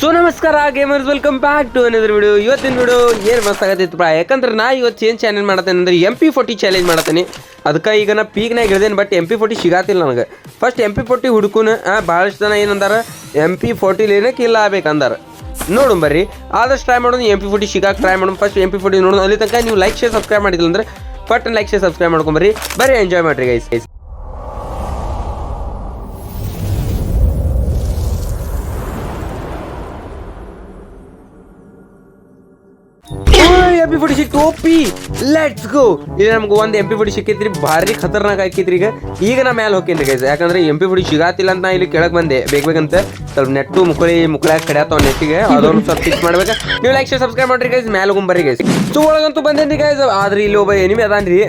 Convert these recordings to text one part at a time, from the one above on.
So ನಮಸ್ಕಾರ gamers welcome back to another video ಇವತ್ತಿನ video ಏನು ಮಸ್ತ್ ಆಗತ್ತೈತಪ್ಪ. ಯಾಕಂದ್ರೆ ನಾ ಇವತ್ತು ಏನು ಚಾಲೆಂಜ್ ಮಾಡ್ತೇನೆ ಅಂದ್ರೆ ಎಂ ಪಿ ಫೋರ್ಟಿ ಚಾಲೆಂಜ್ ಮಾಡತ್ತೇನೆ. ಅದಕ್ಕೆ ಈಗ ನಾ ಪೀಕ್ನಾಗ ಇಳ್ದೇನೆ ಬಟ್ ಎಂ ಪಿ ಫೋರ್ಟಿ ಸಿಗಾತಿಲ್ಲ ನನಗೆ. ಫಸ್ಟ್ ಎಂ ಪಿ ಫೋರ್ಟಿ ಹುಡುಕುನ ಭಾಳಷ್ಟು ಜನ ಏನಂದಾರ? M P ಫೋರ್ಟಿಲೇನೆ ಕಿಲ್ಲ ಆಗ್ಬೇಕಂದಾರ. ನೋಡು ಬರ್ರಿ. ಆದಷ್ಟು ಟ್ರೈ ಮಾಡೋಣ ಎಂ ಪಿ ಫೋರ್ಟಿ ಸಿಗಾಕೆ ಟ್ರೈ ಮಾಡೋಣ ಫಸ್ಟ್ ಎಂ ಪಿ ಫೋರ್ಟಿ ನೋಡೋಣ ಅಲ್ಲಿ ತನಕ ನೀವು ಲೈಕ್ ಶೇರ್ ಸಬ್ಸ್ಕ್ರೈಬ್ ಮಾಡಿದ್ರೆ ಅಂದ್ರೆ ಲೈಕ್ ಶೇರ್ ಸಬ್ಸ್ಕ್ರೈಬ್ ಮಾಡ್ಕೊಂಬರ್ರಿ ಬರೀ ಎಂಜಾಯ್ ಮಾಡ್ರಿ guys guys P forty six ಟೋಪಿ ಲೆಟ್ಸ್ ಗೋ ಇಲ್ಲಿ ನಮ್ಗೆ ಒಂದು ಎಂಪಿ ಫೋರ್ಟಿ ಸಿಕ್ಕೈತ್ರಿ. ಭಾರಿ ಖತರ್ನಾಕ್ ಆಕೈತ್ರಿ ಈಗ. ಈಗ ನಾ ಮೇಲೆ ಹೋಗ್ತೀನಿ ಗೈಸ್ ಯಾಕಂದ್ರೆ ಎಂ ಪಿ ಫೋರ್ಟಿ ಸಿಗಾತಿಲ್ಲ ಅಂತ ನಾ ಇಲ್ಲಿ ಕೆಳಗೆ ಬಂದೆ. ಬೇಗ ಬೇಕಂತ ಸ್ವಲ್ಪ ನೆಟ್ಟು ಮುಕ್ಕಳಿ ಮುಕ್ಕಳಾಗ ಕಡ್ಯಾತಾವ ನೆಟ್ಟಿಗೆ. ಅದೊಂದು ಸ್ವಲ್ಪ ಫಿಕ್ಸ್ ಮಾಡ್ಬೇಕು. ನೀವು ಲೈಕ್ ಸಬ್ಸ್ಕ್ರೈಬ್ ಮಾಡ್ರಿ ಗೈಸ್ ಮೇಲೆ ಗುಂಬರಿ ಗೈಸ್ ಸೊ ಒಳಗಂತೂ ಬಂದೇನಿ ಗೈಸ್ ಆದ್ರೆ ಇಲ್ಲಿ ಒಬ್ಬ ಎನಿಮಿ ಅದಾನ್ರಿ.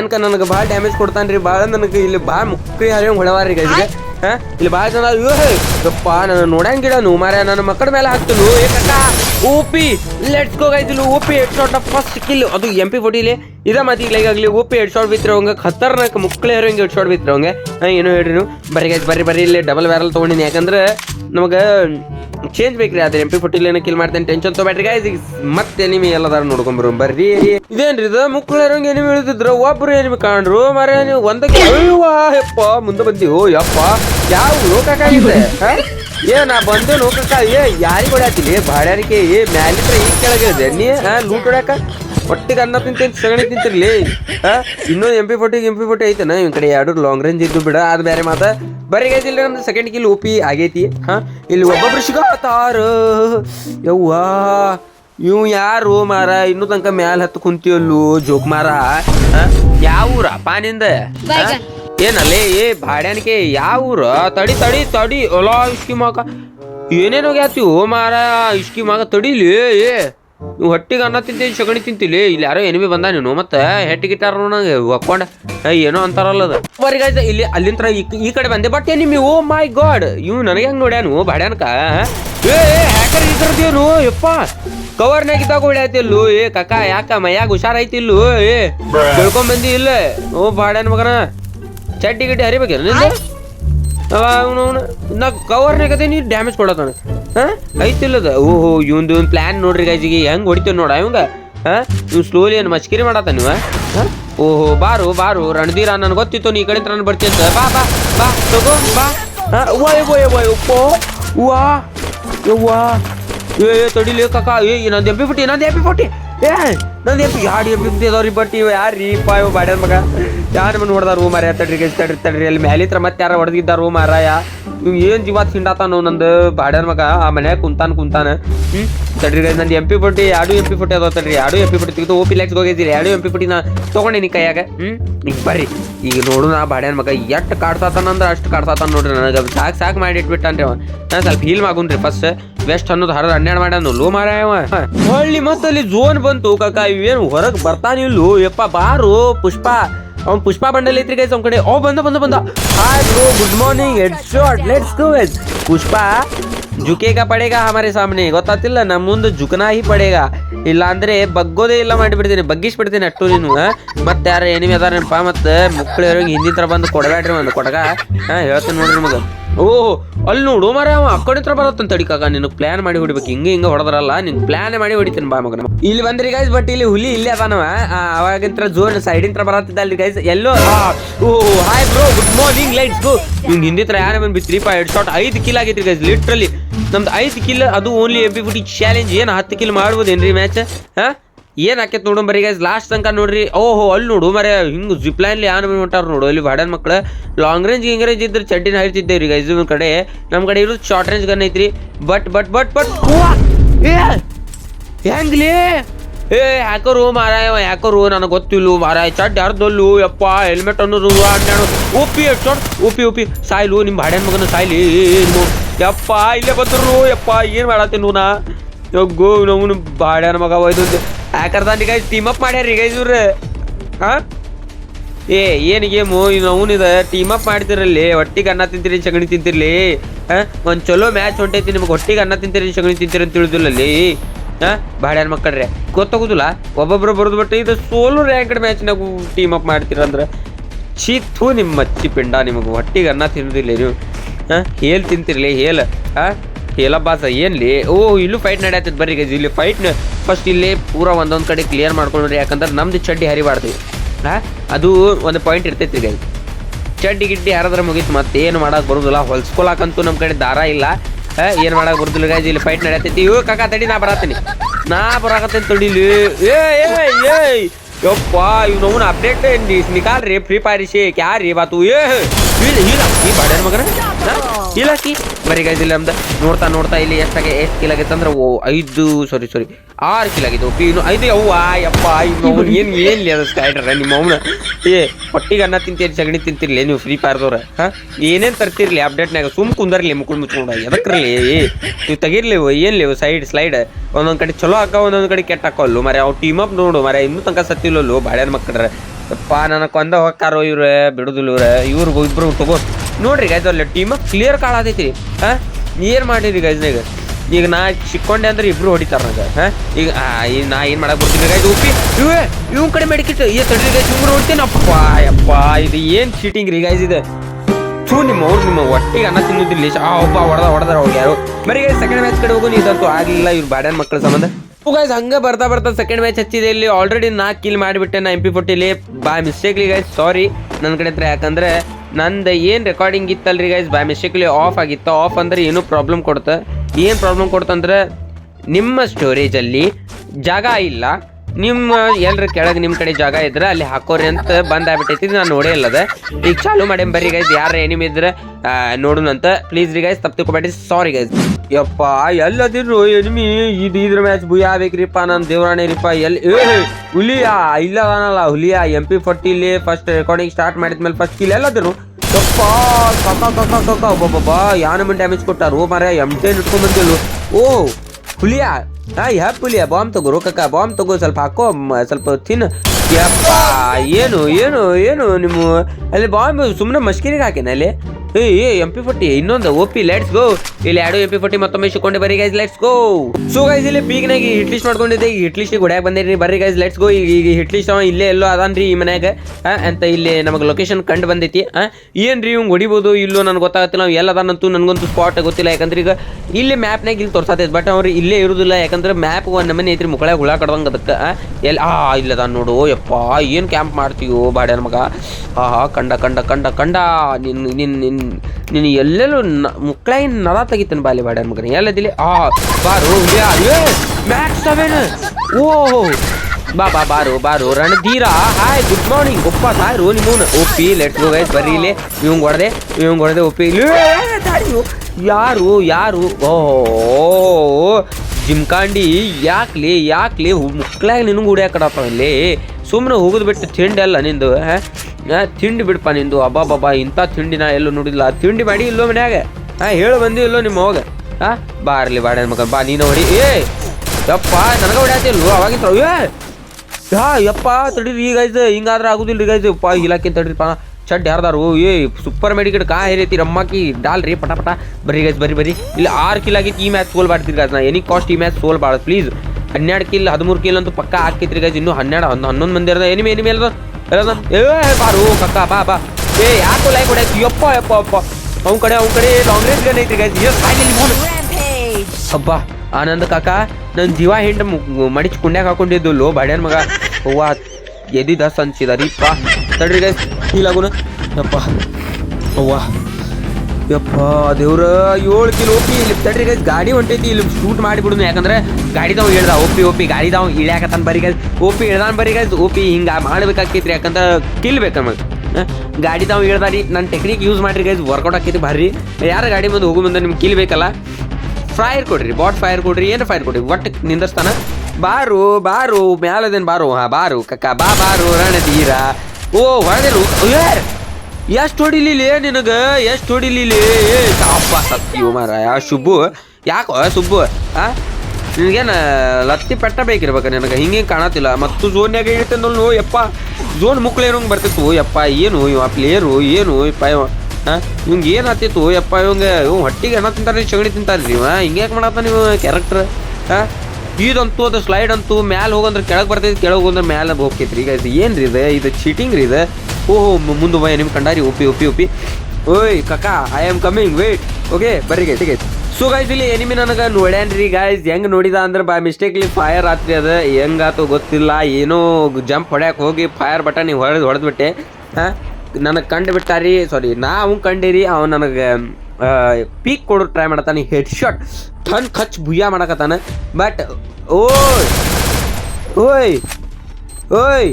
ಅನ್ಕ ನನಗೆ ಭಾಳ ಡ್ಯಾಮೇಜ್ ಕೊಡ್ತಾನ್ರಿ. ಭಾಳ ನನಗೆ ಇಲ್ಲಿ ಭಾಳ ಮುಕ್ಕಳಿ ಹರಿಯಂಗ್ ಹೊಳವಾರಿ ಗೈಸ್ ಇಲ್ಲಿ ಭಾಳ ಜನ ಅಯ್ಯೋ ಯಪ್ಪ ನಾನು ನೋಡಂಗಿಡನು ಮಾರ ನನ್ನ ಮಕ್ಕಳ ಮೇಲೆ ಹಾಕ್ತನು. ಏ ಓಪಿ ಲೆಟ್ಸ್ ಗೋ ಗೈಸ್ ಇಲ್ಲಿ ಹೆಡ್ ಶಾಟ್ ಫಸ್ಟ್ ಕಿಲ್ ಅದು ಎಂ ಪಿ ಫೋರ್ಟಿಲಿ ಇದ ಮಾತಿ ಲೈಕ್ ಆಗಲಿ, ಓಪಿ ಹೆಡ್ ಶಾಟ್ ಬಿತ್ರ ಅವಂಗ ಖತರ್ನಾಕ್ ಇರೋ ಹಿಂಗೆ ಹೆಡ್ ಶಾಟ್ ಬಿತ್ರ ಅವಂಗ ಏನು ಹೇಳ್ರಿ ನೀವು? ಬರ್ರಿ ಗೈಸ್ ಬರ್ರಿ ಬರ್ರಿ, ಇಲ್ಲಿ ಡಬಲ್ ವ್ಯಾರಲ್ ತೊಗೊಂಡಿನಿ. ಯಾಕಂದ್ರೆ ನಮಗೆ ಚೇಂಜ್ ಬೇಕ್ರಿ ಅದ್ರ ಎಂ ಪಿ ಫೋರ್ಟಿ ಕಿಲ್ ಮಾಡ್ತೇನೆ ಟೆನ್ಷನ್ ತೊಗೊಬೇಡ್ರಿ ಗೈಸ್ ಮತ್ತೆ ಎನಿಮಿ ಎಲ್ಲದಾರು ನೋಡ್ಕೊಂಬರು ಬರ್ರಿ. ಇದೇನ್ರಿ ಇದು? ಮುಕ್ಕಳೆ ಇರೋಂಗೆ ಎನಿಮಿ ಇಳಿದಿದ್ರು ಒಬ್ರು ಎನಿಮಿ ಕಾಣ್ರು. ಮರ ನೀವು ಒಂದಕ್ಕೆ ಅಯ್ಯವ್ವ ಯಪ್ಪ, ಮುಂದೆ ಬಂದಿವು ಯಪ್ಪ, ಯಾವ ಲೋಕಕ್ಕಾಗಿದೆ ಏ ನಾ ಬಂದೆ ಲೋಕಕ್ಕ. ಏ ಯಾರಿಗೆ ಹೊಡ್ಯಾತಿಲಿ? ಬಾಡ್ಯಾರಿಕೆ ಏ ಮ್ಯಾಲಿದ್ರೆ ಈಗ ಕೆಳಗಿದೆ ನೀ ಹಾ ಲೂಟ್ ಹೊಡ್ಯಾಕ? ಒಟ್ಟಿಗೆ ಅನ್ನ ತಿಂತೇನೆ ಸಗಣಿ ತಿಂತಿರ್ಲಿ ಹಾ ಇನ್ನೂ ಎಂ ಪಿ ಫೋರ್ಟಿಗೆ ಎಂ ಪಿ ಫೋರ್ಟಿ ಐತನ ಇವ್ ಕಡೆ ಎರಡು ಲಾಂಗ್ ರೇಂಜ್ ಇದ್ದು ಬಿಡ. ಅದು ಬೇರೆ ಮಾತ. ಬರೀ ಗೈಸ್ ನಮ್ದು ಸೆಕೆಂಡ್ ಕಿಲ್ ಓಪಿ ಆಗೈತಿ. ಹಾ ಇಲ್ಲಿ ಒಬ್ಬೊಬ್ರು ಸಿಗತ್ತಾರ ಯವ್ವಾ ಇವ್ ಯಾರು ಮಾರ? ಇನ್ನೂ ತನಕ ಮ್ಯಾಲ ಹತ್ತು ಕುಂತಿಯಲ್ಲೂ ಜೋಕ್ ಮಾರ. ಯಾವ ಊರ ಪಾನಿಂದ? ಏನಲ್ಲೇ ಏ ಬಾಡ್ಯಾನಿಕೆ ಯಾವ ಊರ? ತಡಿ ತಡಿ ತಡಿ. ಒಲ ಇಸ್ಕಿ ಮಗ ಏನೇನು ಹೋಗ್ಯಾತಿ ಓ ಮಾರ ಇಸ್ಕಿ ಮಗ ತಡಿಲಿ ಏ. ನೀವು ಹೊಟ್ಟಿಗೆ ಅನ್ನ ತಿಂತೀನಿ ಸಗಣಿ ತಿಂತಿಲಿ ಇಲ್ಲಿ ಯಾರೋ ಎನಿಮಿ ಬಂದ ನೀನು ಮತ್ತೆ ಹೆಟ್ಟಿಗಿಟ್ಟಾರ ನಂಗೆ ಒಕ್ಕೊಂಡ ಏನೋ ಅಂತಾರಲ್ಲ ಅದು. ಬರೀ guys, ಇಲ್ಲಿ ಅಲ್ಲಿಂದ ಈ ಕಡೆ ಬಂದೆ. But enemy oh my god ಇವ್ ನನಗೆ ಹೆಂಗ್ ನೋಡ್ಯಾನು ಬಾಡ್ಯಾನಕ ಏ ಹ್ಯಾಕರ್ ಇದ್ರದೇನು ಯಪ್ಪ. ಕವರ್ನಾಗ ಇದ್ದಾಗ ಇಲ್ಲು ಏ ಕಕ್ಕ ಯಾಕ ಮೈಯಾಗ ಹುಷಾರೈತಿಲ್ಲು ಏ. ತಿಳ್ಕೊಂಡ್ ಬಂದಿ ಇಲ್ಲ ಓ ಬಾಡ್ಯಾನ ಮಗನ. ಚಡ್ಡಿ ಗಿಡ್ಡಿ ಹರಿಬೇಕೇನು ನಿಂದ? ಅವನು ನಾ ಕವರ್ನಾಗದೆ ನೀರು ಡ್ಯಾಮೇಜ್ ಕೊಡತ್ತಾನ. ಹಾ ಐತಿಲ್ಲದ? ಓಹೋ ಇವಂದು ಒಂದು ಪ್ಲ್ಯಾನ್ ನೋಡ್ರಿ ಗೈಜಿಗೆ ಹೆಂಗ್ ಹೊಡಿತೇವೆ ನೋಡ ಇವಂಗ? ಹಾಂ ಇವ್ ಸ್ಲೋಲಿ ಏನು ಮಚ್ಕಿರಿ ಮಾಡತ್ತ ನೀವ? ಹಾ ಓಹೋ ಬಾರು ಬಾರು ರಣದೀರ ನನಗೆ ಗೊತ್ತಿತ್ತು ನೀ ಈ ಕಡೆ ನಾನು ಬರ್ತೀನಿ ಅಂತ. ಬಾ ಬಾ ಬಾ ತಗೋ ಬಾ. ಹಾಂ ಓಯ್ ಓಯ್ ಓಯ್ ಉಪ್ಪೋ ವಾ ಯವ್ವಾ ಏ ಏ, ತಡಿಲಿ ಕಾಕ ಏ ನಂದು ಎಂ ಬಿಟ್ಟಿ ನಂದು ಎಂ ಪಿ ಏ ನಂದು ಎಂ ಪಿ ಬಟ್ಟಿ ಎಂ ಪಿ ಅದಾವ್ರಿ ಬಟ್ ಇವ ಯಾರು ರೀ ಪಾ, ಇವ ಮಗ. ಯಾರು ನೋಡ್ದಾರ ಹೊಡೆದಾರ ಮಾರ ತಡ್ರಿ ಗೆಸ್ ತಡ್ರಿ ತಡ್ರಿ ಅಲ್ಲಿ ಮ್ಯಾಲಿತ್ರ ಮತ್ತೆ ಯಾರ ಹೊಡೆದಿದ್ದಾರು ಮಾರಾಯ ಇವ್ ಏನ್ ಜೀವ ಹಿಂಡಾತಾನು ನಂದು ಬಾಡ್ಯಾನ ಮಗ? ಆ ಮನ್ಯಾಗ ಕುಂತಾನ ಕುಂತಾನ. ಹ್ಮ್? ತಡ್ರಿ ಗೈಸ್ ನಂದು ಎಂ ಪಿ ಫೋರ್ಟಿ ಎರಡು ಎಂ ಪಿ ಫೋರ್ಟಿ ಅದಾವ ತಡ್ರಿ. ಎರಡು ಎಂ ಪಿ ತೆಗೆದು ಓಪಿ ಲೆಕ್ಸ್ ಹೋಗಿದ್ದೀರಿ ಎರಡು ಎಂ ಪಿ ಫೋರ್ಟಿ ನಾ ತೊಗೊಂಡೇನಿ ಕೈಯಾಗ. ಹ್ಞೂ ಈಗ ಬರ್ರಿ. ಈಗ ನೋಡು ನಾ ಬಾಡ್ಯಾನ ಮಗ, ಎಷ್ಟು ಕಾಡ್ತಾತಾನ ಅಂದ್ರೆ ಅಷ್ಟು ಕಾಡ್ತಾತಾನ ನೋಡ್ರಿ ನನಗೆ. ಸಾಕು ಸಾಕು ಮಾಡಿ ಇಟ್ಬಿಟ್ಟಾನ್ರಿ ಅವ. ನಾನು ಸ್ವಲ್ಪ ಹೀಲ್ ಮಾಗುನ್ರಿ ಫಸ್ಟ್ ವೆಸ್ಟ್ ಅನ್ನೋದು ಹರ ಹನ್ನೆರಡು ಮಾಡ್ಯಾನು ಲೋ ಮಾರಾಯವ ಹೊಳ್ಳಿ ಮತ್ತೆ ಅಲ್ಲಿ ಝೋನ್ ಬಂತು ಕಾಕ ಇವೇನು ಹೊರಗೆ ಬರ್ತಾನಿಲ್ಲು ಯಪ್ಪ, ಬಾರು, ಪುಷ್ಪ. ಅವ್ನು ಪುಷ್ಪ ಬಂಡಲ್ ಐತ್ರಿ ಗೈಸ್ ಅವ್ನ ಕಡೆ. ಓ, ಬಂದ ಬಂದ ಬಂದ. Hi bro good morning head shot let's go guys Pushpa, ಜುಕೇಗ ಪಡೇಗ ಹಮಾರೆ ಸಾಮನೆ. ಗೊತ್ತಾತಿಲ್ಲ ನಮ್ಮ ಮುಂದೆ ಜುಕನಾ ಹಿ ಪಡೆಗ. ಇಲ್ಲ ಅಂದ್ರೆ ಬಗ್ಗೋದೇ ಇಲ್ಲ ಮಾಡಿಬಿಡ್ತೀನಿ. ಬಗ್ಗಿಸ್ಬಿಡ್ತೀನಿ ಅಟ್ಟು ನೀನು? ಮತ್ತೆ ಯಾರ ಎನಿಮಿ ಅದಾರನಪ್ಪ ಮತ್ತೆ ಮಕ್ಕಳು ಹಿಂದಿನ ತರ ಬಂದು ಕೊಡಬೇಡ್ರಿ ಒಂದು ಕೊಡಗ. ಹಾ, ಹೇಳ್ತೀನಿ ನೋಡ್ರಿ ನಿಮಗೆ. ಓಹ್, ಅಲ್ಲಿ ನೋಡು ಮರ ಅವ ಆ ಕಡೆ ಹತ್ರ ಬರತ್ತಂತ ತಡಿ ನಿನ್ ಪ್ಲಾನ್ ಮಾಡಿ ಹೊಡಿಬೇಕು. ಹಿಂಗೆ ಹಿಂಗೆ ಹೊಡೆದ್ರಲ್ಲ, ನಿನ್ ಪ್ಲಾನ್ ಮಾಡಿ ಹೊಡಿತೀನಿ ಬಾ ಮಗನ. ಇಲ್ಲಿ ಬಂದ್ರಿ ಗೈಸ್ ಬಟ್ ಇಲ್ಲಿ ಹುಲಿ ಇಲ್ಲೇ ಅದಾನವ. ಅವಾಗಿಂತ್ರ ಸೈಡಿಂತ್ರ ಇಂತ್ರ ಅಲ್ಲಿ ಗೈಸ್ ಎಲ್ಲೋ ಓ hi bro good morning let's go ಹಿಂಗೆ ಹಿಂದಿ ಹತ್ರ ಯಾರೇ ಬಂದು ತ್ರೀ ಫೈವ್ ಹೆಡ್ ಶಾಟ್ ಐದು ಕಿಲ್ ಆಗೈತ್ರಿ ಗೈಸ್ ಲಿಟ್ರಲಿ ನಮ್ದು ಐದು ಕಿಲ್ ಅದು ಓನ್ಲಿ ಎಬಿ ಪಿ ಚಾಲೆಂಜ್ ಏನು ಹತ್ತು ಕಿಲ್ ಮಾಡ್ಬೋದೇನ್ರಿ ಮ್ಯಾಚ್ ಹಾ? ಏನ್ ಆಕೈತ್ ನೋಡು ಬರೀ ಗೈಸ್ ಲಾಸ್ಟ್ ತನಕ ನೋಡ್ರಿ, ಓಹೋ, ಅಲ್ಲಿ ನೋಡು ಮರೆ, ಹಿಂಗೆ ಜಿಪ್ ಲೈನ್ ಯಾನ್ ಹೊಂಟಾರ ನೋಡು ಅಲ್ಲಿ ಬಾಡನ್ ಮಕ್ಳು. ಲಾಂಗ್ ರೇಂಜ್ ಹಿಂಗ್ ರೇಂಜ್ ಇದ್ರೆ ಚಡ್ಡಿನ ಹಾಯ್ತಿದ್ದೇವ್ರಿ ಗೈಸ್ ಒಂದ್ ಕಡೆ. ನಮ್ಮ ಕಡೆ ಇರೋದು ಶಾರ್ಟ್ ರೇಂಜ್ ಗನ್ ಐತ್ರಿ. ಬಟ್ ಬಟ್ ಬಟ್ ಬಟ್ ಹೆಂಗ್ಲಿ? ಏ ಹ್ಯಾಕರು ಮಾರಾಯ ಹ್ಯಾಕರು ನನಗೆ ಗೊತ್ತಿಲ್ಲ, ಮಾರಾಯ ಚಡ್ ಯಾರ್ದಲ್ಲು, ಯಪ್ಪ ಹೆಲ್ಮೆಟ್ ಅನ್ನೋದು ಅಡ್ಡಾಡು ಓಪಿ ಚೊಡ್, ಉಪ್ಪಿ ಓಪಿ ಸಾಯ್ಲು ನಿಮ್ಮ ಬಾಡ್ಯಾನ ಮಗನ ಸಾಯ್ಲಿ ಯಪ್ಪ, ಇಲ್ಲೇ ಬಂದ್ರು ಯಪ್ಪ, ಏನು ಮಾಡತ್ತೀನಿ ನಾ? ಗೋ ನಾವು ಬಾಡ್ಯಾನ ಮಗ ಒಯ್ದು ಹ್ಯಾಕರ್ ದಾಂಡಿ ಗೈಸ್ ಟೀಮ್ ಅಪ್ ಮಾಡ್ಯಾರಿ ಗೈಸ್ ಇವ್ರ. ಹಾ? ಏ, ಏನು ಗೇಮು ಇನ್ನು ಅವನಿದ ಟೀಮ್ ಅಪ್ ಮಾಡ್ತಿರಲಿ ಹೊಟ್ಟಿಗೆ ಅನ್ನ ತಿಂತೀರಿ, ಸಗಣಿ ತಿಂತಿರ್ಲಿ. ಹಾ? ಒಂದು ಚಲೋ ಮ್ಯಾಚ್ ಹೊಂಟೈತಿ, ನಿಮ್ಗೆ ಹೊಟ್ಟಿಗೆ ಅನ್ನ ತಿಂತೀರಿ, ಸಗಣಿ ತಿಂತೀರಿ ಅಂತ ತಿಳಿದಿಲ್ಲಲ್ಲಿ ಹಾ? ಬಾಡ್ಯಾನ ಮಕ್ಕಳ್ರೆ, ಗೊತ್ತಾಗುದಿಲ್ಲ? ಒಬ್ಬೊಬ್ರು ಬರೋದು ಬಟ್ ಇದು ಸೋಲು ರ್ಯಾಂಕ್ಡ್ ಮ್ಯಾಚ್ನಾಗ ಟೀಮ್ ಅಪ್ ಮಾಡ್ತೀರಂದ್ರೆ ಚೀತು ನಿಮ್ಮ ಮಚ್ಚಿ ಪಿಂಡ, ನಿಮಗೆ ಹೊಟ್ಟಿಗೆ ಅನ್ನ ತಿನ್ನೋದಿಲ್ಲ ನೀವು. ಹಾಂ? ಹೇಲ್ ತಿಂತಿರ್ಲಿ, ಹೇಲ್. ಹಾಂ? ಹೇಳ ಬಾಸ ಏನ್ಲಿ ಓ ಇಲ್ಲೂ ಫೈಟ್ ನಡೆಯತ್ತದ ಬರ್ರಿ ಗೈಸ್ ಇಲ್ಲಿ ಫೈಟ್ ಫಸ್ಟ್ ಇಲ್ಲಿ ಪೂರ ಒಂದೊಂದು ಕಡೆ ಕ್ಲಿಯರ್ ಮಾಡ್ಕೊಂಡ್ರಿ ಯಾಕಂದ್ರೆ ನಮ್ದು ಚಡ್ಡಿ ಹರಿಬಾರ್ದು ಹಾ ಅದು ಒಂದು ಪಾಯಿಂಟ್ ಇರ್ತೈತಿ ಗೈಸ್ ಚಡ್ಡಿ ಗಿಡ್ಡಿ ಹರಿದ್ರೆ ಮುಗೀತು ಮತ್ತೆ ಏನು ಮಾಡಕ್ ಬರುದಿಲ್ಲ ಹೊಲ್ಸ್ಕೊಳಕಂತೂ ನಮ್ಮ ಕಡೆ ದಾರ ಇಲ್ಲ ಏನು ಮಾಡಕ್ ಬರುದಿಲ್ಲ ಗೈಸ್ ಇಲ್ಲಿ ಫೈಟ್ ನಡೆಯತ್ತೈತಿ ಇವ್ ಕಾಕ ತಡಿ ನಾ ಬರತ್ತೀನಿ ನಾ ಬರಾಕತ್ತೇನೆ ತಡಿಲಿ ಏ ಏ ಏ ಯಪ್ಪ ಇವ್ ನೋವು ಅಪ್ಡೇಟ್ ನಿಕಾಲ್ ರೀ ಫ್ರೀ ಫೈರ್ ಶೇಕ್ ಕ್ಯಾ ರೀ ಬಾತು ಏ ಇಲ್ಲ ಇಲ್ಲ ಈ ಮಗನ ಇಲ್ಲ ಕಿ ಬರೀ ಗೈಸ್ ಇಲ್ಲಿ ನಮ್ದು ನೋಡ್ತಾ ನೋಡ್ತಾ ಇಲ್ಲಿ ಎಷ್ಟಾಗೆ ಎಷ್ಟು ಕಿಲ್ ಆಗೈತೆ ಅಂದ್ರೆ, ಓ, ಐದು ಸಾರಿ ಸಾರಿ ಆರು ಕಿಲ್ ಆಗಿದ್ದು ಓಪಿ ಇನ್ನು ಐದು ಅವ್ವ ಯಪ್ಪ ಇನ್ನು ಏನು ಏನ್ಲಿ ಅದು ಸ್ಕೈಡ್ರ ನಿಮ್ಮ ಅವನ. ಏ, ಒಟ್ಟಿಗೆ ಅನ್ನ ತಿಂತೀರಿ ಸಗಣಿ ತಿಂತಿರ್ಲಿ ನೀವು ಫ್ರೀ ಫೈರ್ದವ್ರ ಹಾಂ? ಏನೇನ್ ತರ್ತಿರ್ಲಿ ಅಪ್ಡೇಟ್ನಾಗ ಸುಮ್ ಕುಂದರ್ಲಿ ಮುಕ್ಕುಳ್ ಮುಚ್ಕೊಂಡು ಎದಕ್ರಲಿ ನೀವು ತೆಗಿರ್ಲಿ ಏನ್ಲಿ ಸೈಡ್ ಸ್ಲೈಡ್ ಒಂದೊಂದು ಕಡೆ ಚಲೋ ಹಾಕ ಒಂದೊಂದು ಕಡೆ ಕೆಟ್ಟ ಹಾಕೋಲ್ಲು ಮರೆ ಅವ್ ಟೀಮ್ ಅಪ್ ನೋಡು ಮರೆ ಇನ್ನೂ ತನಕ ಸತ್ತಿಲ್ಲಲ್ಲು ಬಾಳೆನ ಮಕ್ಕಳ್ರೆ. ಅಪ್ಪ ನನಗೆ ಕೊಂದ ಹೋಗ್ತಾರೋ ಇವ್ರೆ, ಬಿಡುದಿಲ್ಲ ಇವ್ರೆ. ಇವ್ರಿಗೂ ಇಬ್ಬರು ತಗೋ. ನೋಡ್ರಿ ಗೈಸ್ ಅಲ್ಲಿ ಟೀಮ್ ಕ್ಲಿಯರ್ ಕಾಳಾತೈತಿ ಹಾ? ನೀರ್ ಮಾಡಿರಿ ಗೈಸ್ನಾಗ ಈಗ? ನಾ ಸಿಕ್ಕೊಂಡೆ ಅಂದ್ರೆ ಇಬ್ರು ಹೊಡಿತಾರ ನಂಗೆ ಹಾ? ಈಗ ನಾ ಏನ್ ಮಾಡಕ್ ಬರ್ತೀನಿ ಗೈಸ್ ಉಪ್ಪಿ? ಇವೆ ಇವ್ ಕಡೆ ಮೆಡಿಕಿಟ್, ಏ, ತಡ್ರಿ ಗೈಸ್ ಇವ್ರು ಅಪ್ಪ, ಯಪ್ಪ, ಇದು ಏನ್ ಚೀಟಿಂಗ್ ರೀ ಗೈಸ್ ಇದು? ಥೂ, ನಿಮ್ಮ ಅವ್ರು ನಿಮ್ಮ ಒಟ್ಟಿಗೆ ಅನ್ನ ತಿನ್ನೋದಿಲ್ಲ ಆ, ಒಬ್ಬ ಹೊಡೆದ, ಹೊಡೆದಾರ ಹೋಗಿ ಯಾರು? ಬರೀ ಸೆಕೆಂಡ್ ಮ್ಯಾಚ್ ಕಡೆ ಹೋಗು ಇದಂತೂ ಆಗ್ಲಿಲ್ಲ ಇವ್ರು ಬ್ಯಾಡನ್ ಮಕ್ಕಳ ಸಂಬಂಧ. ಗೈಸ್ ಹಂಗ ಬರ್ತಾ ಬರ್ತಾ ಸೆಕೆಂಡ್ ಮ್ಯಾಚ್ ಹಚ್ಚಿದೆ ಇಲ್ಲಿ. ಆಲ್ರೆಡಿ ನಾ ಕಿಲ್ ಮಾಡಿಬಿಟ್ಟೆ ನಾ ಎಂ ಪಿ ಫೋರ್ಟಿಲಿ ಮಿಸ್ಟೇಕ್ ಮಿಸ್ಟೇಕ್ಲಿ ಗೈಸ್ ಸಾರಿ ನನ್ನ ಕಡೆ ಹತ್ರ ಯಾಕಂದ್ರೆ ನಂದು ಏನು ರೆಕಾರ್ಡಿಂಗ್ ಇತ್ತಲ್ರಿ ಗೈಸ್ ಬೈ ಮಿಸ್ಟೇಕ್ಲಿ ಆಫ್ ಆಗಿತ್ತು. ಆಫ್ ಅಂದ್ರೆ ಏನೂ ಪ್ರಾಬ್ಲಮ್ ಕೊಡ್ತ ಏನು ಪ್ರಾಬ್ಲಮ್ ಕೊಡ್ತಂದ್ರೆ ನಿಮ್ಮ ಸ್ಟೋರೇಜಲ್ಲಿ ಜಾಗ ಇಲ್ಲ. ನಿಮ್ಮ ಎಲ್ರ ಕೆಳಗೆ ನಿಮ್ಮ ಕಡೆ ಜಾಗ ಇದ್ರೆ ಅಲ್ಲಿ ಹಾಕೋರಿ ಅಂತ ಬಂದ್ ಆಗ್ಬಿಟ್ಟೈತಿ ನಾನು ನೋಡೇ ಇಲ್ಲದ. ಈಗ ಚಾಲು ಮಾಡೇನ್ ಬರ್ರಿ ಗೈಸ್ ಯಾರ ಎನಿಮಿ ಇದ್ರೆ ನೋಡೋಣ ಪ್ಲೀಸ್ ರೀ ಗೈಸ್ ತಪ್ಪು ತಿಳ್ಕೊಬೇಡಿ ಸಾರಿ ಗೈಸ್ ಯಪ್ಪ ಎಲ್ಲದಿರು ಎನಿಮಿ ಇದು ಇದ್ರ ಮ್ಯಾಚ್ ಭೂಯ ಆಗ್ಬೇಕ್ರಿಪ್ಪ ನನ್ನ ದೇವರಾಣೆ ರೀಪ ಎಲ್ಲಿ ಏ ಹುಲಿಯಾ, ಇಲ್ಲ ಅನ್ನಲ್ಲ, ಹುಲಿಯಾ ಎಂ ಪಿ ಫೋರ್ಟಿಲಿ ಫಸ್ಟ್ ರೆಕಾರ್ಡಿಂಗ್ ಸ್ಟಾರ್ಟ್ ಮಾಡಿದ್ಮೇಲೆ ಫಸ್ಟ್ ಕಿಲ್ ಎಲ್ಲದಿರು ಯಪ್ಪ ಕಕ್ಕ ಕಕ್ಕ ಕಕ್ಕ ಒಬ್ಬೊಬ್ಬ ಯಾನಮನ್ ಡ್ಯಾಮೇಜ್ ಕೊಟ್ಟಾರು. ಮರ ಎಂ ಟೆನ್ ಇಟ್ಕೊಂಡ್ ಬಂದಿಲ್ಲ ಓ ಹುಲಿಯಾ ಹಾ ಹ್ಯಾಪ್ ಹುಲಿಯಾ ಬಾಂಬ್ ತಗೋ ಕಕ್ಕ ಬಾಂಬ್ ತಗೋ, ಸ್ವಲ್ಪ ಹಾಕೋ ಸ್ವಲ್ಪ ತಿನ್ನು. ಯಪ್ಪ, ಏನು ಏನು ಏನು, ನಿಮ್ಮ, ಅಲ್ಲಿ ಬಾಂಬ್ ಸುಮ್ಮನೆ ಮಸ್ಕಿನಿಗೆ ಹಾಕಿನ ಅಲ್ಲಿ? ಏ ಎಂ ಪಿ ಫೋರ್ಟಿ ಇನ್ನೊಂದು ಓ ಪಿ ಲೆಟ್ಸ್ ಗೋ ಇಲ್ಲಿ ಎರಡು ಎಂ ಪಿ ಫೋರ್ಟಿ ಮತ್ತೊಮ್ಮೆ ಸಿಕ್ಕೊಂಡೆ ಬರ್ರಿ guys let's go so guys ಇಲ್ಲಿ ಪೀಕ್ನಾಗ ಹಿಟ್ ಲಿಸ್ಟ್ ಮಾಡ್ಕೊಂಡಿದ್ದೆ. ಈ ಹಿಟ್ ಲಿಸ್ಟ್ ಹೊಡ್ಯಾಕ ಬಂದಿರಿ ಬರ್ರಿ ಗೈಸ್ ಲೆಟ್ಸ್ ಗೋ ಈಗ ಈಗ ಹಿಟ್ ಲಿಸ್ಟ್ ಅವ ಇಲ್ಲೇ ಎಲ್ಲೋ ಅದಾನ್ರಿ ಈ ಮನ್ಯಾಗ. ಅಂತ ಇಲ್ಲಿ ನಮಗೆ ಲೊಕೇಶನ್ ಕಂಡು ಬಂದೈತಿ. ಆ, ಏನ್ರಿ ಇವ್ ಹೊಡಿಬೋದು ಇಲ್ಲೋ ನನಗೆ ಗೊತ್ತಾಗತ್ತಿಲ್ಲ ನಾವು ಎಲ್ಲ ಅದಾನಂತೂ ನನಗಂತೂ ಸ್ಪಾಟ್ ಗೊತ್ತಿಲ್ಲ. ಯಾಕಂದ್ರೆ ಈಗ ಇಲ್ಲಿ ಮ್ಯಾಪ್ನಾಗ ಇಲ್ಲಿ ತೋರ್ಸತೈತಿ ಬಟ್ ಅವ್ರು ಇಲ್ಲೇ ಇರುದಿಲ್ಲ. ಯಾಕಂದ್ರೆ ಮ್ಯಾಪ್ ಒಂದು ನಮನೆ ಐತ್ರಿ ಮುಕ್ಕಳ ಹುಳ ಕಡ್ದಂಗೆ ಅದಕ್ಕೆ. ಎಲ್ಲಿ ಆ ಇಲ್ಲದ ನೋಡು. ಯಪ್ಪ ಏನು ಕ್ಯಾಂಪ್ ಮಾಡ್ತೀವೋ ಬಾಡ್ಯಾನ ಮಗ. ಆಹಾ ಕಂಡ ಕಂಡ ಕಂಡ ಕಂಡ. ನಿನ್ನ ನಿನ್ ನಿನ್ ಎಲ್ಲೆಲ್ಲೂ ಮುಕ್ಕಳಾಗಿ ನರ ತೆಗಿತಾನೆ ಬಾಲಿ ಬಾಡ ಮಗನ. ಎಲ್ಲದಿಲ್ಲಿ ಆ, ಬಾರು ಮ್ಯಾಕ್ಸ್ ಸೆವೆನ್ ಓಹೋ ಬಾ ಬಾ, ಬಾರು ಬಾರು, ರಣಧೀರ. ಹಾಯ್ ಗುಡ್ ಮಾರ್ನಿಂಗ್ ಒಪ್ಪ, ಸಾರು ನಿಮ್ಮವನು ಒಪ್ಪಿ ಲೆಟ್ ಗೋ ಗೈಸ್ ಬರ್ರಿ ಇಲ್ಲಿ. ಇವಂಗ್ ಹೊಡೆದೆ ಇವಂಗ್ ಹೊಡೆದೆ ಒಪ್ಪಿ. ಯಾರು ಯಾರು? ಓ, ಜಿಮ್ಕಾಂಡಿ, ಯಾಕ್ಲಿ ಯಾಕ್ಲಿ ಮುಕ್ಕಳಾಗಿ ನಿನಗೆ ಹುಡಿಯಾಕಡಪ್ಪ ಇಲ್ಲಿ. ಸುಮ್ಮನೆ ಹೋಗದ್ಬಿಟ್ಟು ಬಿಟ್ಟು ತಿಂಡಿ ಅಲ್ಲ ನಿಂದು? ತಿಂಡಿ ಬಿಡಪ್ಪ ನಿಂದು. ಅಬ್ಬಾ ಬಾಬಾ, ಇಂಥ ತಿಂಡಿ ನಾ ಎಲ್ಲೂ ನೋಡಿಲ್ಲ. ತಿಂಡಿ ಮಾಡಿ ಇಲ್ಲೋ ಮನ್ಯಾಗ. ಹಾ, ಹೇಳು ಬಂದು ಇಲ್ಲೋ ನಿಮ್ಮ ಹೋಗ ಬಾ ಬಾರ್ಲಿ ಬಾಡ ಮಗ ಬಾ, ನೀನು ಹೊಡಿ. ಏ, ಯಪ್ಪ, ನನಗೆ ಹೊಡ್ಯಾತಿಲ್ವ ಅವಾಗಿಂತ ಏ, ಯಾ, ಯಪ್ಪ, ತಡೀರಿ ಈಗ ಐತೆ ಹಿಂಗಾದ್ರೆ ಆಗುದಿಲ್ಲ ಈಗ ಗೈಸ್ ಪಾ ಇಲಾಖೆ ತಡೀರಿಪ್ಪ. ಚಡ್ ಯಾರ್ದಾರು. ಏ ಸೂಪರ್ ಮೆಡಿಕೇಟ್ ಕಾ ಹೇರೈತಿ, ರಮ್ಮಕ್ಕಿ, ಡಾಲ್ ರೀ, ಪಟ ಪಟ. ಬರ್ರಿ ಗೈಸ್ ಬರ್ರಿ ಬರ್ರಿ. ಇಲ್ಲಿ ಆರು ಕಿಲ್ ಆಗಿತ್ತು, ಈ ಮ್ಯಾಚ್ ಸೋಲ್ ಬಾಡ್ತೀರಿ ಗೈಸ್ ನಾ ಎನಿ ಕಾಸ್ಟ್ ಈ ಮ್ಯಾಚ್ ಸೋಲ್ ಬಾಡ ಪ್ಲೀಸ್ ಹನ್ನೆರಡು ಕಿಲ್ ಹದಿಮೂರು ಕಿಲ್ ಅಂತೂ ಪಕ್ಕ ಹಾಕಿತ್ರಿ ಗೈಸ್ ಇನ್ನೂ ಹನ್ನೆರಡು, ಹನ್ನೊಂದು ಮಂದಿ ಅದ ಎನಿಮೆ ಎನಿಮೆ ಅಲ್ದ ಇರೋದ ಏ ಬಾರು ಕಕ್ಕ ಬಾ ಬಾ ಏ ಯಾಕೋ ಲೈಕ್ ಹೊಡ್ಯಾತಿ ಯಪ್ಪ ಯಪ್ಪ ಯಪ್ಪ ಅವ್ನ ಕಡೆ ಅವ್ನ ಕಡೆ ಲಾಂಗ್ ರೇಂಜ್ ಗನ್ ಐತ್ರಿ ಗೈಸ್ ಎಸ್ ಫೈನಲಿ Rampage! ಅಬ್ಬ ಆನಂದ ಕಾಕ ನನ್ನ ಜೀವ ಹಿಂಡ ಮಡಿಚ್ ಕುಂಡ್ಯಾಗ ಹಾಕೊಂಡಿದ್ದು ಲೋ ಬಾಡ್ಯಾನ ಮಗ ಅವ್ವ ಎದಿ ದಸ್ ಅನ್ಸಿದಾರಿಪ್ಪ ತಡ್ರಿ ಗೈಸ್ ಹೀಲಾಗುನ ಯಪ್ಪ ಅವ್ವ ಯಪ್ಪ, ದೇವ್ರ, ಏಳು ಕಿಲೋ ಓಪಿ ಇಲ್ಲಿ ತಡ್ರಿ ಗೈಸ್ ಗಾಡಿ ಹೊಂಟೈತಿ, ಇಲ್ಲಿ ಶೂಟ್ ಮಾಡಿಬಿಡುನು. ಯಾಕಂದ್ರೆ ಗಾಡಿದವ್ ಇಳ್ದ ಓಪಿ ಓಪಿ ತಾವ್ ಇಳ್ಯಾಕತ್ತಾನ ಬರಿ ಗೈಸ್ ಓಪಿ ಇಳ್ದಾನ ಬರಿ ಗೈಸ್ ಓಪಿ ಹಿಂಗ ಮಾಡ್ಬೇಕಾಕೈತ್ರಿ, ಯಾಕಂದ್ರೆ ಕಿಲ್ ಬೇಕು ನಮಗೆ. ತಾವ್ ಇಳ್ದಾರಿ ನನ್ನ ಟೆಕ್ನಿಕ್ ಯೂಸ್ ಮಾಡ್ರಿ ಗೈಸ್ ವರ್ಕೌಟ್ ಆಕೈತಿ ಭಾರಿ ಯಾರ ಗಾಡಿ ಮುಂದೆ ಹೋಗೋ ಮುಂದೆ ನಿಮ್ಗೆ ಕಿಲ್ ಬೇಕಲ್ಲ? ಫೈರ್ ಕೊಡ್ರಿ ಬಾಟ್ ಫೈರ್ ಕೊಡ್ರಿ ಏನು ಫೈರ್ ಕೊಡ್ರಿ. ಒಟ್ಟು ನಿಂದರ್ಸ್ತಾನ. ಬಾರು ಬಾರು ಮ್ಯಾಲದೇನು ಬಾರು? ಹಾ, ಬಾರು, ಕಕ್ಕ, ಬಾ, ಬಾರು, ರಣಧೀರ. ಓ ಹೊಡೆದರು ಎಷ್ಟು ಹೊಡಿಲಿಲಿ ನಿನಗ? ಎಷ್ಟು ಹೊಡಿಲಿಲಿ? ಅಪ್ಪ ಸತ್ಯು ಮಾರ ಶುಭು ಯಾಕೋ ಶುಬ್ಬು ಆ? ನಿನಗೇನ ಲತ್ತಿ ಪೆಟ್ಟ ಬೇಕಿರ್ಬೇಕು ನಿನಗೆ? ಹಿಂಗೆ ಕಾಣತಿಲ್ಲ ಮತ್ತು ಝೋನ್ಯಾಗ ಇಳ್ತಂದಲ್ನು ಯಪ್ಪ. ಝೋನ್ ಮುಕ್ಳೇನಂಗೆ ಬರ್ತಿತ್ತು. ಯಪ್ಪ, ಏನು? ಇವ ಪ್ಲೇಯರು, ಏನು? ಯಪ್ಪ, ಇವ ಹಾಂ ಇವಂಗೆ ಏನು ಆತಿತ್ತು? ಯಪ್ಪ, ಇವಂಗೆ, ಇವ್ ಹೊಟ್ಟಿಗೆ ಹಣ ತಿಂತಾರೆ ಸಗಣಿ ತಿಂತಾರೆ ಇವ. ಹಿಂಗ್ಯಾಕೆ ಮಾಡತ್ತ ನೀವು ಕ್ಯಾರೆಕ್ಟ್ರ್ ಹಾಂ ಇದಂತೂ ಅದು ಸ್ಲೈಡ್ ಅಂತೂ, ಮ್ಯಾಲೆ ಹೋಗಂದ್ರೆ ಕೆಳಗೆ ಬರ್ತೈತಿ, ಕೆಳಗೆ ಹೋಗಂದ್ರೆ ಮ್ಯಾಲೆ ಹೋಗ್ತೈತ್ರಿ. ಈಗ ಇದು ಏನು ರೀ ಇದು? ಇದು ಚೀಟಿಂಗ್ ರೀ ಇದು? ಓಹೋ ಮುಂದೆ ಬಯ ನಿಮ್ ಕಂಡಾರಿ, ಒಪ್ಪಿ ಒಪ್ಪಿ ಒಪ್ಪಿ. ಓಯ್ ಕಕ್ಕ I am coming wait okay ಬರ್ರಿ ಗೈಸ್ ಸೊ ಗೈಸ್ ಇಲ್ಲಿ ಎನಿಮಿ ನನಗೆ ನೋಡ್ಯಾನ್ರಿ ಗೈಸ್ ಹೆಂಗ್ ನೋಡಿದ ಅಂದ್ರೆ ಬೈ ಮಿಸ್ಟೇಕ್ಲಿ ಫೈರ್ ಆತ್ರಿ ಅದ. ಹೆಂಗಾತು ಗೊತ್ತಿಲ್ಲ, ಏನೋ ಜಂಪ್ ಹೊಡ್ಯಾಕೆ ಹೋಗಿ ಫೈರ್ ಬಟನ್ ಹೊಡೆದು ಹೊಡೆದ್ಬಿಟ್ಟೆ ಹಾಂ? ನನಗೆ ಕಂಡು ಬಿಟ್ಟಾರಿ ಸಾರಿ ನಾ ಅವ್ನು ಕಂಡಿರಿ, ಅವ್ನು ನನಗೆ ಪೀಕ್ ಕೊಡೋ ಟ್ರೈ ಮಾಡತ್ತಾನೆ ಹೆಡ್ ಶಾಟ್ ಟನ್ ಖಚ್ ಭುಯ್ಯ ಮಾಡಕತ್ತಾನೆ. ಬಟ್ ಓಯ್ ಓಯ್ ಓಯ್,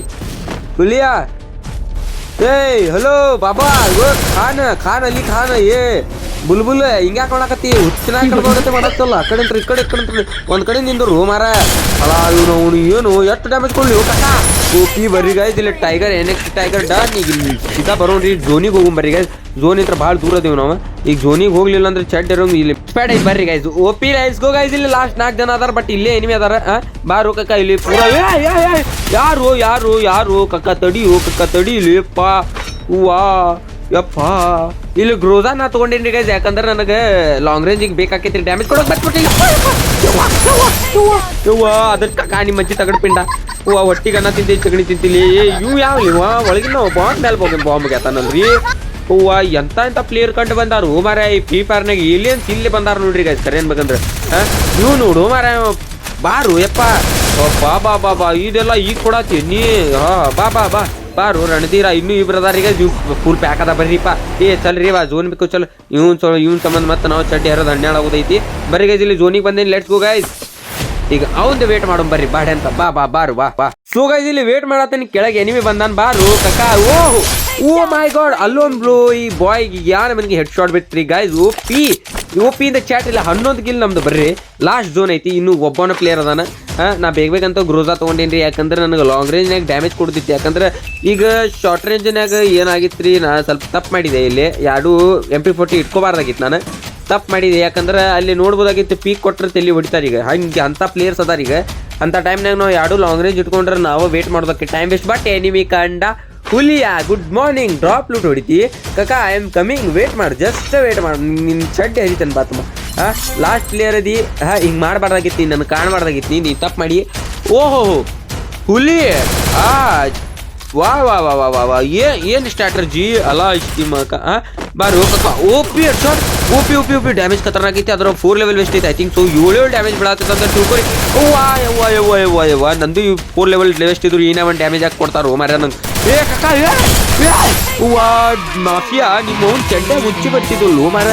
ಹುಲಿಯಾ. ಏಯ್ ಹಲೋ ಬಾಬಾ ಓ ಖಾನ್ ಖಾನ್ ಖಾನ ಖಾನ್ ಏ, ಬುಲ್ಬುಲ್ ಹಿಂಗ್ಯಾಕ್ ಮಾಡಕತ್ತಿ ಹುಚ್ಚಿನ ಕಡ್ದೋಗತ್ತೆ ಮಾಡತ್ತಲ್ಲ? ಆ ಕಡೆ ಈ ಕಡೆ ಈ ಕಡೆ ಒಂದ್ ಕಡೆ ನಿಂದ್ರು ಮಾರ ಅಲ್ಲ, ಇವನು, ಅವನು ಏನು, ಎಷ್ಟು ಡ್ಯಾಮೇಜ್ ಕೊಡ್ಲಿ ಕಕ್ಕ ಓಪಿ ಬರ್ರಿ ಗಾಯ್ಸ್ ಇಲ್ಲಿ ಟೈಗರ್ ಎನೆಕ್ಸ್ ಟೈಗರ್ ಡನ್ ಈಗ ಇಲ್ಲಿ ಸೀದಾ ಬರೋಣ್ರಿ ಝೋನಿಗೆ ಹೋಗುಂ ಬರ್ರಿ ಗಾಯ್ಸ್ ಝೋನ್ ಇಂತ್ರ ಭಾಳ ದೂರ ಅದೇವ್ ನಾವು ಈಗ ಝೋನಿಗೆ ಹೋಗ್ಲಿಲ್ಲ ಅಂದ್ರೆ ಚಡ್ ಇರೋ ಇಲ್ಲಿ ಸ್ಪ್ಯಾಡ್ ಐತಿ ಬರ್ರಿ guys OP let's go guys ಇಲ್ಲಿ ಲಾಸ್ಟ್ ನಾಲ್ಕು ಜನ ಅದಾರ ಬಟ್ ಇಲ್ಲೇ ಎನಿಮಿ ಅದಾರ ಆ, ಬಾರು ಕಕ್ಕ ಇಲ್ಲಿ ಪೂರ ಏ, ಏ, ಏ, ಯಾರು ಯಾರು ಯಾರು ಕಕ್ಕ ತಡಿಯು ಕಕ್ಕ ತಡಿಲಿಪ್ಪ ಹೂವಾ ಯಪ್ಪ ಇಲ್ಲಿ ಗ್ರೋಜಾ ನಾ ತಗೊಂಡೇನ್ರಿ ಗೈಸ್ ಯಾಕಂದ್ರೆ ನನಗೆ ಲಾಂಗ್ ರೇಂಜಿಗೆ ಬೇಕಾಕೈತ್ರಿ ಡ್ಯಾಮೇಜ್ ಕೊಡೋಕೆ ಬಟ್ಬಿಟ್ಟಿಲ್ಲ ಯವ್ವ ಅದಕ್ಕೆ ಕಾಣಿ ಮಜ್ಜಿ ತಗಡ್ ಪಿಂಡ. ಹೂವ ಒಟ್ಟಿಗೆ ಅನ್ನ ತಿಂತಿ ಚಗಣಿ ತಿಂತಿಲಿ ಇವು ಯಾವ ಇವ? ಒಳಗಿನ ಬಾಂಬ್ ಮೇಲೆ ಹೋಗಿ ಬಾಂಬ್ ಗೆತಾನಲ್ರಿ ಹೂವ ಎಂತ ಎಂತ ಪ್ಲೇಯರ್ ಕಂಡು ಬಂದಾರು? ಮಾರ ಈ ಫ್ರೀ ಫೈರ್ನಾಗ ಏಲಿಯನ್ಸ್ ಇಲ್ಲಿ ಬಂದಾರ ನೋಡ್ರಿ ಗೈಸ್ ಅನ್ಬೇಕಂದ್ರೆ ಹಾ? ನೀವು ನೋಡು ಮಾರ ಬಾರು, ಯಪ್ಪ. ಬಾ ಬಾ ಬಾ ಬಾ, ಇದೆಲ್ಲ ಈಗ ಕೊಡತ್ತಿ ನೀ, ಹಾ, ಬಾ ಬಾ ಬಾ. ಬಾರು, ರಣಧೀರ, ಇನ್ನೂ ಈಗ ನೀವು ಫುಲ್ ಪ್ಯಾಕ್ ಅದ ಬರ್ರಿಪ್ಪ ಏ ಚಲ್ರಿ ಬಾ ಜೋನ್ ಬೇಕು, ಚಲ್. ಇವ್ನ್ ಸೊ ಇವ್ನ್ ಸಂಬಂಧ ಮತ್ತೆ ನಾವು ಚಡ್ಡಿ ಹರೋದು ಹನ್ನೆರಡು ಆಗೋದೈತಿ. ಬರ್ರಿ ಗೈಸ್ ಇಲ್ಲಿ ಝೋನಿಗೆ ಬಂದೇನಿ ಲೆಟ್ಸ್ ಗೋ ಗೈಸ್ ಈಗ ಅವಂದು ವೇಟ್ ಮಾಡೋಣ ಬರ್ರಿ, ಬಾಡೆ ಅಂತ. ಬಾ ಬಾ, ಬಾರು, ಬಾ ಬಾ. ಸೊ ಗೈಸ್ ಇಲ್ಲಿ ವೇಟ್ ಮಾಡತ್ತೀನಿ ಕೆಳಗೆ ಎನಿಮಿ ಬಂದಾನ, ಬಾರು ಕಕ್ಕ ಓಹ್. ಓ ಮೈ ಗಾಡ್ ಅಲ್ಲೊಂದ್ ಬ್ಲೂ ಈ ಬಾಯ್ಗೆ ಯಾರ ಮನ್ಗೆ ಹೆಡ್ ಶಾಟ್ ಬಿಟ್ರಿ guys O P O P ಇಂದ ಚಾಟ್ ಇಲ್ಲ, ಹನ್ನೊಂದು ಗಿಲ್ ನಮ್ದು, ಬರ್ರಿ. ಲಾಸ್ಟ್ ಝೋನ್ ಐತಿ, ಇನ್ನು ಒಬ್ಬನ ಪ್ಲೇಯರ್ ಅದಾನ. ನಾ ಬೇಗ ಬೇಗಂತ ಗ್ರೋಜಾ ತೊಗೊಂಡೇನ್ರಿ, ಯಾಕಂದ್ರೆ ನನಗೆ ಲಾಂಗ್ ರೇಂಜ್ನಾಗ ಡ್ಯಾಮೇಜ್ ಕೊಡ್ತಿತ್ತು. ಯಾಕಂದ್ರೆ ಈಗ ಶಾರ್ಟ್ ರೇಂಜ್ನಾಗ ಏನಾಗಿತ್ತು ರೀ ನಾ ಸ್ವಲ್ಪ ತಪ್ಪು ಮಾಡಿದೆ ಇಲ್ಲಿ. ಯಾರು ಎಂ ಪಿ ಫೋರ್ಟಿ ಇಟ್ಕೋಬಾರ್ದಾಗಿತ್ತು ನಾನು. ತಪ್ಪು ಮಾಡಿದೆ. ಯಾಕಂದ್ರೆ ಅಲ್ಲಿ ನೋಡ್ಬೋದಾಗಿತ್ತು ಪೀಕ್ ಕೊಟ್ಟರೆ ತಲೆ ಹೊಡಿತಾರೆ ಈಗ. ಹಂಗೆ ಅಂಥ ಪ್ಲೇಯರ್ಸ್ ಅದಾರ ಈಗ. ಅಂಥ ಟೈಮ್ನಾಗ ನಾವು ಎರಡು ಲಾಂಗ್ ರೇಂಜ್ ಇಟ್ಕೊಂಡ್ರೆ ನಾವು ವೇಟ್ ಮಾಡೋದಕ್ಕೆ ಟೈಮ್ ವೇಸ್ಟ್ ಬಟ್ ಎನಿಮಿ ಕಂಡ ಹುಲಿಯಾ ಗುಡ್ ಮಾರ್ನಿಂಗ್ ಡ್ರಾಪ್ ಲೂಟ್ ಹೊಡಿತಿ. ಕಕ್ಕ ಐ ಆಮ್ ಕಮಿಂಗ್ ವೇಟ್ ಮಾಡಿ. ಜಸ್ಟ್ ವೇಟ್ ಮಾಡಿ. ನಿನ್ನ ಚಡ್ಡಿ ಹರಿತಾನೆ ಬಾತಮ್ಮ ಹಾಂ ಲಾಸ್ಟ್ ಪ್ಲೇಯರ್ ಅದಿ. ಹಾಂ ಹಿಂಗೆ ಮಾಡಬಾರ್ದಾಗಿತ್ತು. ನನಗೆ ಕಾಣಬಾರ್ದಾಗಿತ್ತು. ನೀನು ತಪ್ಪು ಮಾಡಿ. ಓಹೋ, ಹುಲಿ. ಆ, ವಾ ವಾ ವಾ ವಾ ವಾ ವಾ. ಏನು ಸ್ಟ್ರಾಟರ್ಜಿ ಅಲ್ಲ ಇಷ್ಟಿ ಮಕ ಆ, ಬಾರು ಕಕ್ಕ ಓ, ಪಿ ಶಾಟ್ ಪಿ ಉಪಿ ಉಪಿ ಡ್ಯಾಮೇಜ್ ಖತರ್ನಾಕ್ ಅದರ ಫೋರ್ ಲೆವೆಲ್ ವೆಸ್ಟ್ ಐತಿ ಐ ಥಿಂಕ್ ಸೊ ಏಳು ಡ್ಯಾಮೇಜ್ ಬೀಳತ್ತೈತೆ ಅಂತ ತಿಳ್ಕೊರಿ ಯವ್ವ ಯವ್ವ ಯವ್ವ ಯವ್ವ. ನಂದು ಫೋರ್ ಲೆವೆಲ್ ವೆಸ್ಟ್ ಇದ್ರು ಏನೇ ಒಂದು ಡ್ಯಾಮೇಜ್ ಹಾಕಿ ಕೊಡ್ತಾರೋ ಮಾರ್ಯ ನಂಗೆ. ಏ ಕಕ್ಕ ಏ, ಮಾಫಿಯಾ ನಿಮ್ಮ ಅವ್ನು ಚೆಂಡೆ ಮುಚ್ಚಿ ಬರ್ತಿದ್ದು ಮಾರ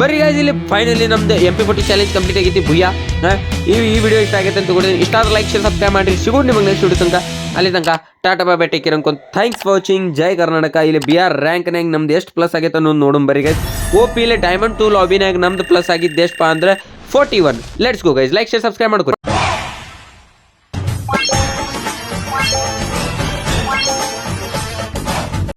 ಬರ್ರಿ ಗಾಯ್ಸ್ ಇಲ್ಲಿ ಫೈನಲಿ ನಮ್ದು M P forty challenge complete ಆಗೈತಿ ಭುಯ್ಯ. ಈ ಈ ವಿಡಿಯೋ ಇಷ್ಟ ಆಗೈತೆ ಅಂತ ತಗೊಂಡು ಇಷ್ಟ ಆದ್ರೆ ಲೈಕ್ ಶೇರ್ ಸಬ್ಸ್ಕ್ರೈಬ್ ಮಾಡಿರಿ. ಸಿಗೋದು ನಿಮಗೆ ನೆಕ್ಸ್ಟ್ ವಿಡಿಯೋ ತನಕ. ಅಲ್ಲಿ ತನಕ ಟಾಟಾ ಬಾಬಾ ಟೇಕ್ ಕೇರ್ ಅನ್ಕೊಂತ ಥ್ಯಾಂಕ್ಸ್ ಫಾರ್ ವಾಚಿಂಗ್ ಜೈ ಕರ್ನಾಟಕ. ಇಲ್ಲಿ ಬಿ ಆರ್ ರ್ಯಾಂಕ್ನಾಗ ನಮ್ದು ಎಷ್ಟು ಪ್ಲಸ್ ಆಗೈತೆ ಅನ್ನೋದು ನೋಡೋಣ ಬರೀ ಗೈಸ್ ಓ ಇಲ್ಲಿ ಡೈಮಂಡ್ ಟೂ ಲಾಬಿನಾಗ ನಮ್ದು ಪ್ಲಸ್ ಆಗಿದ್ದು ಎಷ್ಟಪ್ಪ ಅಂದ್ರೆ forty one let's go guys like share subscribe ಮಾಡ್ಕೊರಿ